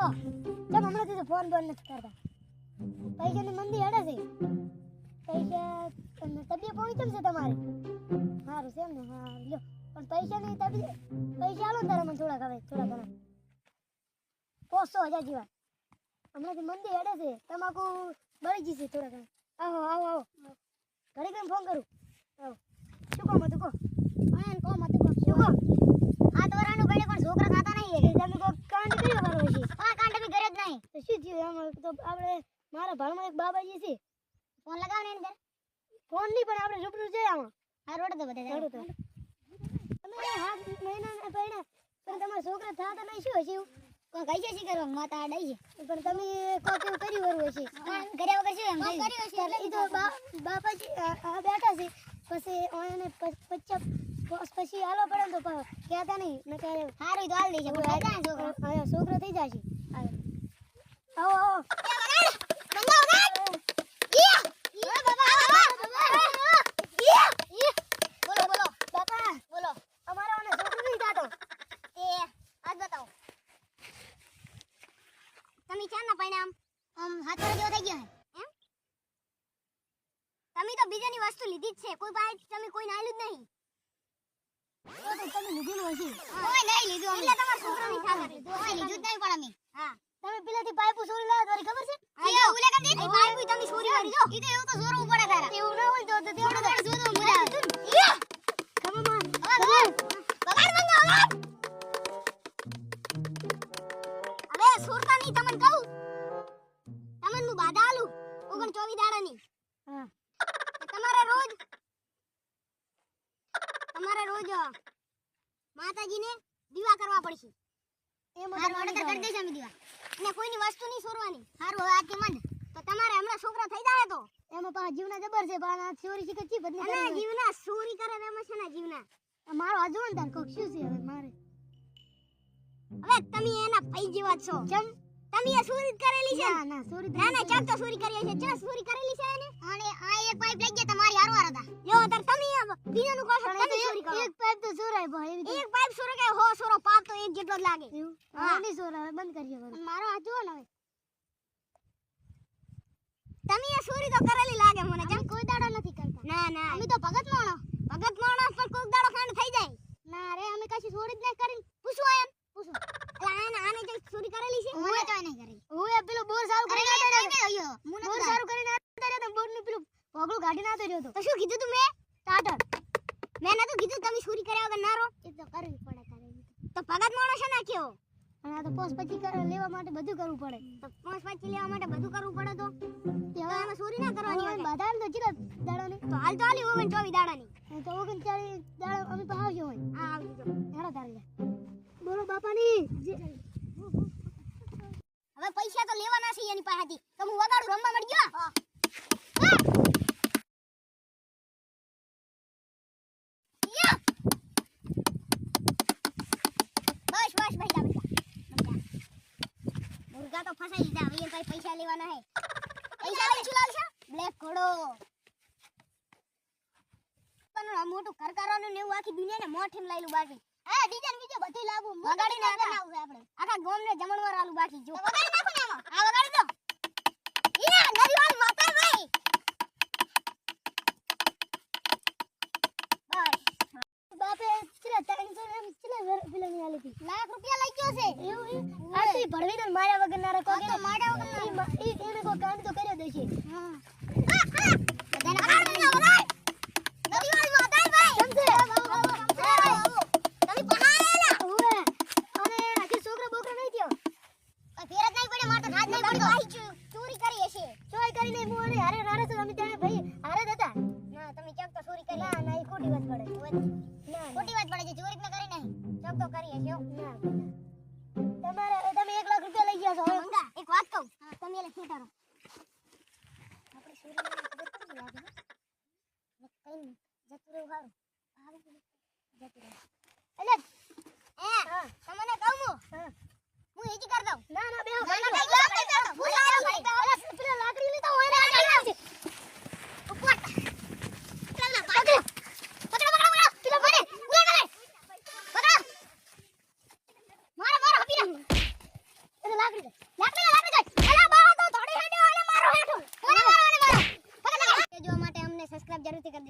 કેમ હમણાંથી તો ફોન બંધ નથી કરતા. પૈસાની મંદી હેડે છે. પૈસા તમને તબિયત કેમ છે તમારી. સારું છે એમ ને, હા, લ્યો. પણ પૈસાની તબિયત પૈસા આલો ને તારા મને થોડાક હવે થોડા ઘણા. પોસો હજાર જેવા. હમણાંથી મંદી હેડે છે. તમાકુ બળી જશે થોડા ઘણા. આવો આવો આવો. ઘડી કરીને ફોન કરું. આવો. શું કહો હતું કહો? અહીંયા કહો હતું કહો? શું કહો આ તોરાનું ગળે પણ છોકરા ખાતા નહીં તમે કોઈ કાંડ કર્યો કરો છે હા કાંડ બી કર્યો જ નહીં તો શું થયું આમાં તો આપણે મારા ભાણમાં એક બાબાજી છે. ફોન લગાવ ને અંદર ફોન નહીં પણ આપણે રૂબરૂ જઈ આમાં. આ રોડ તો બધા રોડ તો. તમે હાથ મહિના પહેલા પણ તમારા છોકરા થા નહીં શું હશે કોઈ કઈ છે કરવા માતા આડાઈ છે. પણ તમે કોક એવું કરી વરું હશે. કર્યા વગર શું એમ કર્યું હશે એટલે ઈ તો બાપાજી બેઠા છે. પછી ઓને પચ્ચા પછી હાલો પડે તો કહેતા નહીં. મેં કહે સારું તો હાલ દે છે છોકરો. છોકરો થઈ જશે. લીધી તમે લીધું નહીં પણ અમે. હા પાઇપ ચોરી લાવ્યા તારી ખબર છે? આ ઉલે કરી દીધી પાઇપ તમે ચોરી કરી જો. ઈ તો એવું તો ચોરવું પડે તારા એવું ના હોય તો તો જો તો મુરા કમમાં? બગાડ બગાડ મંગો બગાડ હવે સુરતા ની તમને કહું. તમને હું બાધા આલું? ઓગણ ચોવીસ દાડાની તમારે રોજ તમારે રોજ માતાજીને દીવા કરવા પડશે. હારું, order કરી દઈશ અમે દીવા. અને કોઈની વસ્તુ નહીં ચોરવાની હારું હવે આજથી મંદ તો તમારે હમણાં છોકરા થઈ જાય તો. એમાં પાછા જીવના જબર છે પણ આ ચોરી શીખે ચી બદલી ના જીવના ચોરી કરે તો એમાં છે ને જીવના. મારો હજુ ને તાર કોક શું છે હવે મારે? હવે તમે એના પૈ જેવા છો. કેમ? તમે એ ચોરી કરેલી છે. ના ના ચોરી ના ના કેમ તો ચોરી કરી છે? ચા ચોરી કરેલી છે એને? અને આ એક પાઇપ લઈ ગયા તમારી હારો હારો હતા તાર તમે બીજાનું કહો તમે ચોરી કરો. એક પાઇપ તો ચોરાય ભાઈ સોરો કે હો સોરો પાપ તો એક જેટલો જ લાગે. હા. સોરો બંધ કરીએ દો મારો હાથ જુઓ ને હવે. તમે એ સોરી તો કરેલી લાગે મને કેમ કોઈ દાડો નથી કરતા. ના ના. અમે તો ભગત માણો. ભગત માણસ પણ કોઈ દાડો ખાંડ થઈ જાય. ના રે અમે કશી સોરી જ નહીં કરી. પૂછો એમ. પૂછો. આને આને જે સોરી કરેલી છે? હું તો નહીં કરી. હું એ પેલો બોર સારું કરીને આતા રહ્યો. બોર સારું કરીને આતા રહ્યો તો બોર ને પેલું પગલું કાઢીને આતો રહ્યો તો. તો શું કીધું તું મેં? ટાટર મેં તો કીધું તમે ચોરી કર્યા વગર ના રહો. એ તો કરવી પડે કરે તો ભગત માણસ છે નાખ્યો અને તો પોસ પછી લેવા માટે બધું કરવું પડે. તો પોસ પછી લેવા માટે બધું કરવું પડે તો? હવે આમાં ચોરી ના કરવાની હોય બધા તો જીરા દાડાની. તો હાલ તો હાલી ઓગણ ચોવી દાડાની. તો ઓગણ ચાલી દાડા અમે તો આવજો હોય. હા આવજો હેડો તારે બોલો બાપાની હવે પૈસા તો લેવાના છે એની પાસેથી. તો હું વગાડું રમવા મળી ગયો? ફસાઈ લીધા હવે ભાઈ પૈસા લેવાના હે. પૈસા લઈ છે બ્લેક ઘોડો. પણ મોટું ઘર ને એવું આખી દુનિયાને મોઠીમ લાયલું બાકી. હા ડીજન બીજો બધું લાવું વગાડી નાખે આપણે. આખા ગામને જમણવાર આલું બાકી જો. વગાડી નાખો ને આમાં. આ વગાડી દો ઈના નરીવાલ માતા ભાઈ બસ બાપે ચલા ત્રણસો એમ ચલા પેલા આલી હતી. લાખ રૂપિયા લઈ ગયો છે. એવું આ તો માર્યા વગર ના રાખો કે માર્યા વગર ના ઈ એને કો કામ તો કર્યો દેશે હા. ચોરી કરી હશે. ચોરી કરીને હું અને હારે તો અમે ત્યાં ભાઈ હારે હતા. ના તમે ચક તો ચોરી કરી ના ના એ ખોટી વાત પડે. ના ખોટી વાત પડે. નહીં ચક તો કરી હશે તમારે તમે એક લાખ રૂપિયા લઈ ગયા છો. હવે મંગા એક વાત કહું. તમે એટલે ખેટારો આપણે ચોરી લાગે કઈ નહીં. જતું રહેવું સારું. સારું જતું રહેવું. એટલે એ તમને કહું હું? હું. હેજી કર દઉં. ના ને લાકડી દે લાકડી દે લાકડી દે અલા બાવા તો થોડી હેડ્યો અલા મારો હેઠો મારો મારો મારો જોવા માટે અમને સબસ્ક્રાઇબ જરૂરથી કરી દેજો